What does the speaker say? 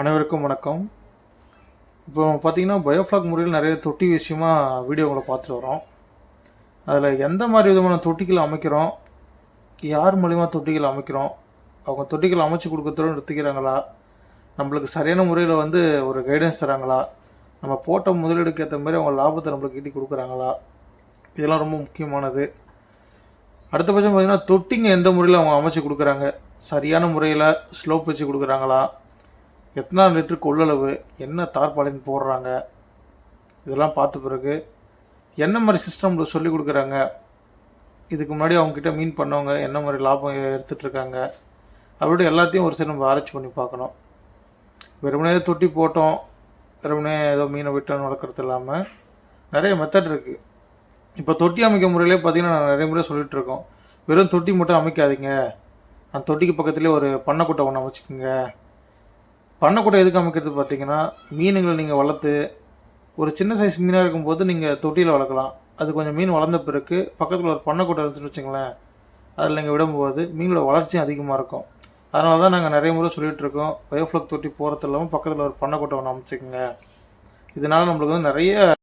அனைவருக்கும் வணக்கம். இப்போ பார்த்தீங்கன்னா பயோஃப்ளாக் முறையில் நிறைய தொட்டி விஷயமா வீடியோங்களை பார்த்துட்டு வரோம். அதில் எந்த மாதிரி விதமான தொட்டிகள் அமைக்கிறோம்? யார் மூலிமா தொட்டிகள் அமைக்கிறோம்? அவங்க தொட்டிகள் அமைச்சு கொடுக்கறதோடு நிறுத்திக்கிறாங்களா நம்மளுக்கு சரியான முறையில் வந்து ஒரு கைடன்ஸ் தராங்களா? நம்ம போட்ட முதலீடுக்கு ஏற்ற மாதிரி அவங்க லாபத்தை நம்மளுக்கு ஈட்டி கொடுக்குறாங்களா? இதெல்லாம் ரொம்ப முக்கியமானது. அடுத்தபட்சம் பார்த்திங்கன்னா தொட்டிங்க எந்த முறையில் அவங்க அமைச்சு கொடுக்குறாங்க? சரியான முறையில் ஸ்லோப் வச்சு கொடுக்குறாங்களா? எத்தனை லிட்டரு கொள்ளளவு என்ன தார்பாலின் போடுறாங்க? இதெல்லாம் பார்த்த பிறகு என்ன மாதிரி சிஸ்டமில் சொல்லி கொடுக்குறாங்க? இதுக்கு முன்னாடி அவங்கக்கிட்ட மீன் பண்ணவங்க என்ன மாதிரி லாபம் எடுத்துகிட்ருக்காங்க அப்படி எல்லாத்தையும் ஒரு சரி நம்ம ஆராய்ச்சி பண்ணி பார்க்கணும். வெறுமனே தொட்டி போட்டோம் வெறுமனே ஏதோ மீனை விட்டோம் வளர்க்குறது இல்லாமல் நிறைய மெத்தட் இருக்குது இப்போ தொட்டி அமைக்க முறையிலே பார்த்தீங்கன்னா நான் நிறைய முறை சொல்லிகிட்ருக்கோம் வெறும் தொட்டி மட்டும் அமைக்காதீங்க. அந்த தொட்டிக்கு பக்கத்துலேயே ஒரு பண்ணைக்குட்டை ஒன்று அமைச்சிக்கோங்க. பண்ணக்கூட எதுக்கு அமைக்கிறது பார்த்தீங்கன்னா மீனுங்களை நீங்கள் வளர்த்து ஒரு சின்ன சைஸ் மீனாக இருக்கும்போது நீங்கள் தொட்டியில் வளர்க்கலாம். அது கொஞ்சம் மீன் வளர்ந்த பிறகு பக்கத்தில் ஒரு பண்ணைக்குட்டை இருந்துச்சுன்னு வச்சுங்களேன் அதில் நீங்கள் விடும்போது மீனோட வளர்ச்சியும் அதிகமாக இருக்கும். அதனால தான் நாங்கள் நிறைய முறை சொல்லிகிட்ருக்கோம் இருக்கோம். பயோஃப்ளக் தொட்டி போகிறது இல்லாமல் பக்கத்தில் ஒரு பண்ணைக்குட்டை ஒன்று அமைச்சிக்கோங்க. இதனால் நம்மளுக்கு வந்து நிறைய